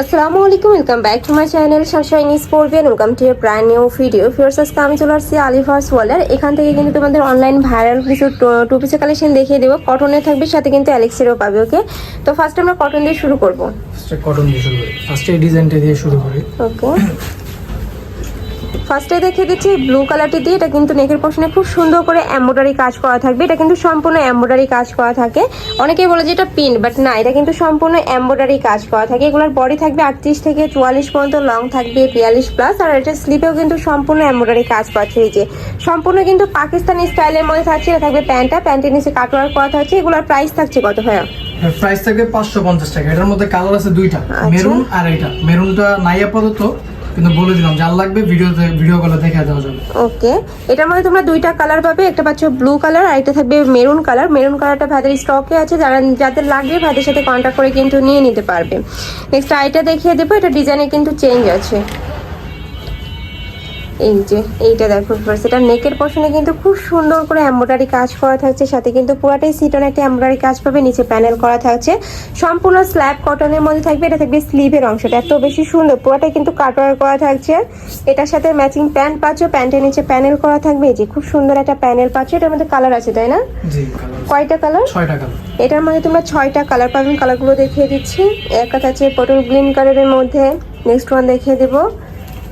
আসসালামু আলাইকুম welcome back to my channel sunshine স্পোর্বিয়ান welcome to your brand new video ফিরস আজকে আমি চলে আসছি আলিফার্স ওয়ালার। এখান থেকে কিন্তু তোমাদের অনলাইন ভাইরাল কিছু টু পিসের কালেকশন দেখিয়ে দেবো। কটনের থাকবে সাথে কিন্তু অ্যালেক্সেরও পাবে ওকে তো ফার্স্ট আমরা কটন দিয়ে শুরু করব। ফার্স্ট কটন দিয়ে শুরু করি। ফার্স্টে ডিজাইনটা দিয়ে শুরু করি। ওকে ফার্স্টে দেখে দিচ্ছি ব্লু কালারটি দিয়ে এটা কিন্তু নেকের পোর্শনে খুব সুন্দর করে এমব্রয়ডারি কাজ করা থাকবে। এটা কিন্তু সম্পূর্ণ এমব্রয়ডারি কাজ করা থাকে। অনেকেই বলে যে এটা পিন বাট না এটা কিন্তু সম্পূর্ণ এমব্রয়ডারি কাজ করা থাকে। এগুলোর বডি থাকবে আটত্রিশ থেকে চুয়াল্লিশ পর্যন্ত লং থাকবে বিয়াল্লিশ প্লাস আর এটা স্লিপেও কিন্তু সম্পূর্ণ এমব্রয়ডারি কাজ পাচ্ছে এই যে সম্পূর্ণ কিন্তু পাকিস্তানি স্টাইলের মধ্যে থাকছে এটা থাকবে প্যান্টটা। প্যান্টের নিচে কাটওয়ার করা থাকছে। এগুলোর প্রাইস থাকছে কত ভাইয়া? প্রাইস থাকবে পাঁচশো পঞ্চাশ টাকা। এটার মধ্যে কালার আছে দুইটা আচ্ছা। মেরুন আর এটা মেরুনটা নাই আপাতত। কিন্তু বলে দিলাম যার লাগবে ভিডিওতে ভিডিও কলে দেখে দেওয়া যাবে। ওকে এটার মধ্যে তোমরা দুইটা কালার পাবে, একটা পাচ্ছ ব্লু কালার আর একটা থাকবে মেরুন কালার মেরুন কালারটা ভাদের স্টকে আছে, যারা যাদের লাগবে ভাদের সাথে কন্ট্যাক্ট করে কিন্তু নিয়ে নিতে পারবে। নেক্সট আইটা দেখিয়ে দেবো, এটা ডিজাইনে কিন্তু চেঞ্জ আছে। এই যে এইটা দেখো ফার্স্ট এটা নেকের পশনে কিন্তু খুব সুন্দর করে এমব্রয়ডারি কাজ করা থাকছে সাথে কিন্তু পুরাটাই সিটন একটা এমব্রয়ডারি কাজ পাবে নিচে প্যানেল করা থাকছে। সম্পূর্ণ স্ল্যাব কটনের মধ্যে থাকবে এটা থাকবে স্লিভের অংশটা এত বেশি সুন্দর পুরাটাই কিন্তু কাটওয়ার করা থাকছে। এটার সাথে ম্যাচিং প্যান্ট পাচ্ছ প্যান্টের নিচে প্যানেল করা থাকবে এই যে খুব সুন্দর একটা প্যানেল পাচ্ছ এটার মধ্যে কালার আছে তাই না? জি কালার কয়টা কালার ছয়টা কালার এটার মধ্যে তোমরা ছয়টা কালার পাবেন কালারগুলো দেখিয়ে দিচ্ছি। একটা থাকছে পটল গ্রিন কালারের মধ্যে নেক্সট ওয়ান দেখিয়ে দেবো।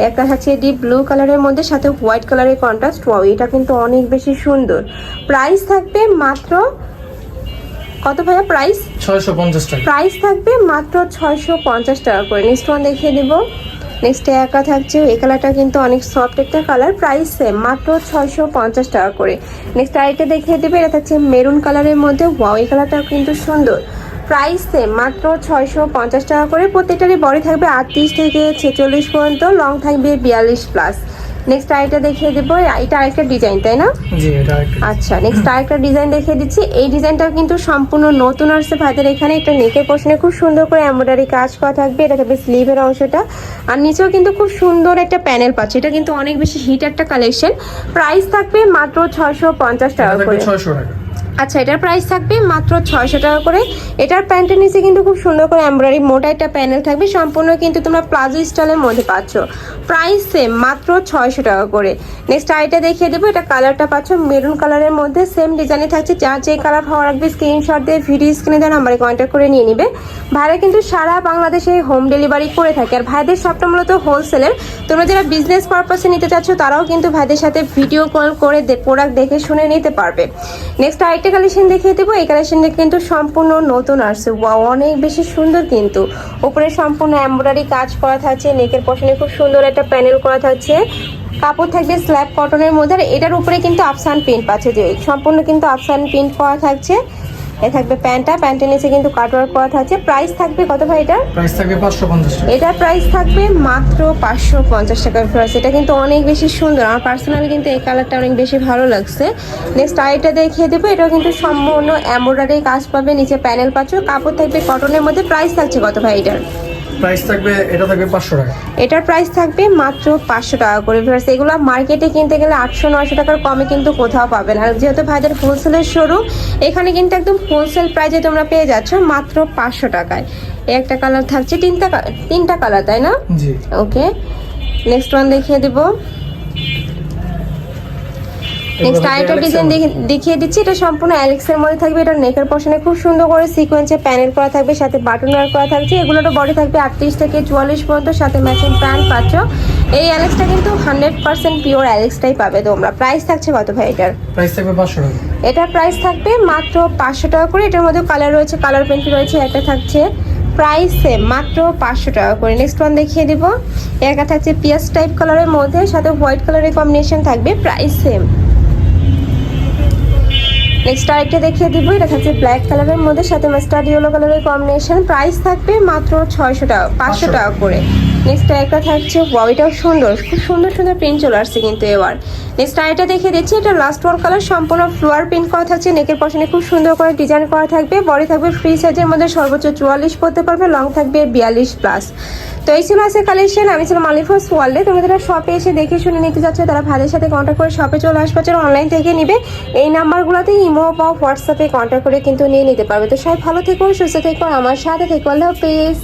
একটা থাকছে ডিপ ব্লু কালারের মধ্যে সাথে হোয়াইট কালারের কন্ট্রাস্ট ওয়াও এটা কিন্তু অনেক বেশি সুন্দর। প্রাইস থাকবে মাত্র কত ভাইয়া প্রাইস ছয়শো পঞ্চাশ টাকা। প্রাইস থাকবে মাত্র ছয়শো পঞ্চাশ টাকা করে। নেক্সট ওয়ান দেখিয়ে দিব। নেক্সট একা থাকছে। এই কালারটা কিন্তু অনেক সফট একটা কালার প্রাইস সেম মাত্র ছয়শো পঞ্চাশ টাকা করে। নেক্সট আরেকটা দেখিয়ে দেবে। এটা থাকছে মেরুন কালারের মধ্যে। ওয়াও এই কালারটা কিন্তু সুন্দর। প্রাইস সেম মাত্র ছয়শো পঞ্চাশ টাকা করে। প্রত্যেকটারই বডি থাকবে আটত্রিশ থেকে ছেচল্লিশ পর্যন্ত। লং থাকবে বিয়াল্লিশ প্লাস নেক্সট আরেকটা দেখিয়ে দেবো। এটা আরেকটা ডিজাইন তাই না? আচ্ছা নেক্সট আরেকটা ডিজাইন দেখিয়ে দিচ্ছি। এই ডিজাইনটাও কিন্তু সম্পূর্ণ নতুন আসছে ভাইদের এখানে একটা নেকের পোর্শনে খুব সুন্দর করে এমব্রয়ডারি কাজ করা থাকবে। এটা থাকবে স্লিভের অংশটা। আর নিচেও কিন্তু খুব সুন্দর একটা প্যানেল পাচ্ছে। এটা কিন্তু অনেক বেশি হিট একটা কালেকশন প্রাইস থাকবে মাত্র ছয়শো পঞ্চাশ টাকা করে। ছয়শো টাকা। আচ্ছা এটার প্রাইস থাকবে মাত্র ছয়শো টাকা করে। এটার প্যান্টের নিচে কিন্তু খুব সুন্দর করে এমব্রয়ডারি মোটা একটা প্যানেল থাকবে। সম্পূর্ণ কিন্তু তোমরা প্লাজো স্টাইলের মধ্যে পাচ্ছ। প্রাইস সেম মাত্র ছয়শো টাকা করে। নেক্সট আইটা দেখিয়ে দেবো, এটা কালারটা পাচ্ছ মেরুন কালারের মধ্যে। সেম ডিজাইনে থাকছে যা যে কালার ভালো লাগবে স্ক্রিনশট দিয়ে ভিডিও স্ক্রিনে দেওয়া নাম্বারে কন্ট্যাক্ট করে নিয়ে নিবে। ভাইরা কিন্তু সারা বাংলাদেশে হোম ডেলিভারি করে থাকে। আর ভাইদের সবটা মূলত হোলসেলের তোমরা যারা বিজনেস পারপাসে নিতে চাচ্ছ, তারাও কিন্তু ভাইদের সাথে ভিডিও কল করে প্রোডাক্ট দেখে শুনে নিতে পারবে। নেক্সট আরেকটা কালেকশন দেখিয়ে দেবো। এই কালেকশনটা কিন্তু সম্পূর্ণ নতুন আসছে। ওয়া অনেক বেশি সুন্দর কিন্তু। উপরে সম্পূর্ণ এমব্রয়ডারি কাজ করা থাকছে নেকের পশনে খুব সুন্দর একটা প্যানেল করা থাকছে। কাপড় থাকবে স্ল্যাব কটনের মধ্যে এটার উপরে কিন্তু আফসান প্রিন্ট পাচ্ছে। যে সম্পূর্ণ কিন্তু আফসান প্রিন্ট করা থাকছে। এ থাকবে প্যান্টটা প্যান্টের নিচে কিন্তু কাটওয়ার্ক করা থাকছে। প্রাইস থাকবে কত ভাই এটার? প্রাইস থাকবে পাঁচশো পঞ্চাশ টাকা। এটার প্রাইস থাকবে মাত্র পাঁচশো পঞ্চাশ টাকার প্রাইস এটা কিন্তু অনেক বেশি সুন্দর। আমার পার্সোনালি কিন্তু এই কালারটা অনেক বেশি ভালো লাগছে। নেক্সট আইটা দেখিয়ে দেবো। এটাও কিন্তু সম্পূর্ণ এমব্রয়ডারি কাজ পাবে। নিচে প্যানেল পাচ্ছ। কাপড় থাকবে কটনের মধ্যে। প্রাইস থাকছে কত ভাই এটার? প্রাইস থাকবে এটা থাকবে পাঁচশো টাকা। এটার প্রাইস থাকবে মাত্র পাঁচশো টাকা করে ভিউয়ার্স এগুলো মার্কেটে কিনতে গেলে আটশো নশো টাকার কমে কিন্তু কোথাও পাবেন আর যেহেতু ভাইদের হোলসেলের শোরুম এখানে কিন্তু একদম হোলসেল প্রাইসে তোমরা পেয়ে যাচ্ছ মাত্র পাঁচশো টাকায়। একটা কালার থাকছে তিনটা তিনটা কালার তাই না? জি। ওকে নেক্সট ওয়ান দেখিয়ে দেব। নেক্সট আরেকটা ডিজাইন দেখিয়ে দিচ্ছি। এটা সম্পূর্ণ অ্যালেক্সের মধ্যে থাকবে। এটা নেকের পশনে খুব সুন্দর করে সিকোয়েন্সে প্যানেল করা থাকবে সাথে বাটন ওয়ার করা থাকছে। এগুলোরও বডি থাকবে আটত্রিশ থেকে চুয়াল্লিশ পর্যন্ত সাথে ম্যাচিং প্যান্ট পাচ্ছ। এই অ্যালেক্সটা কিন্তু হান্ড্রেড পার্সেন্ট পিওর অ্যালেক্সটাই পাবে তোমরা। প্রাইস থাকছে কত ভাই এটার? প্রাইস থাকবে পাঁচশো টাকা। এটার প্রাইস থাকবে মাত্র পাঁচশো টাকা করে। এটার মধ্যে কালার রয়েছে কালার পেন্ট রয়েছে একটা থাকছে প্রাইস সেম মাত্র পাঁচশো টাকা করে। নেক্সট ওয়ান দেখিয়ে দিব। একটা থাকছে পিয়াস টাইপ কালারের মধ্যে সাথে হোয়াইট কালারের কম্বিনেশন থাকবে প্রাইস সেম নেক্সট আরেকটা দেখিয়ে দিব, এটা থাকছে ব্ল্যাক কালারের মধ্যে, সাথে মাস্টার্ড ইয়েলো কালারের কম্বিনেশন প্রাইস থাকবে মাত্র ছয়শো টাকা, পাঁচশো টাকা করে। নেক্সট একটা থাকছে ওয়াও সুন্দর, খুব সুন্দর সুন্দর প্রিন্ট চলে আসছে কিন্তু এবার। নেক্সট আরেকটা দেখিয়ে দিচ্ছি, এটা লাস্ট ওয়ান কালার সম্পূর্ণ ফ্লোয়ার প্রিন্ট করা থাকছে নেকের পশনে খুব সুন্দর করে ডিজাইন করা থাকবে বডি থাকবে ফ্রি সাইজের মধ্যে সর্বোচ্চ চুয়াল্লিশ পড়তে পারবে লং থাকবে বিয়াল্লিশ প্লাস তো এই ছিল আছে কালেকশন আমি ছিলাম আলিফার্স ওয়ার্ল্ডে তুমি যারা শপে এসে দেখে শুনে নিতে যাচ্ছ তারা ভাইদের সাথে কন্ট্যাক্ট করে শপে চলে আসবে অনলাইন থেকে নিবে, এই নাম্বারগুলোতে ইমো বা হোয়াটসঅ্যাপে কন্ট্যাক্ট করে কিন্তু নিয়ে নিতে পারবে। তো সবাই ভালো থেকো, সুস্থ থেকো আমার সাথে থেকো, আল্লাহ হাফিজ।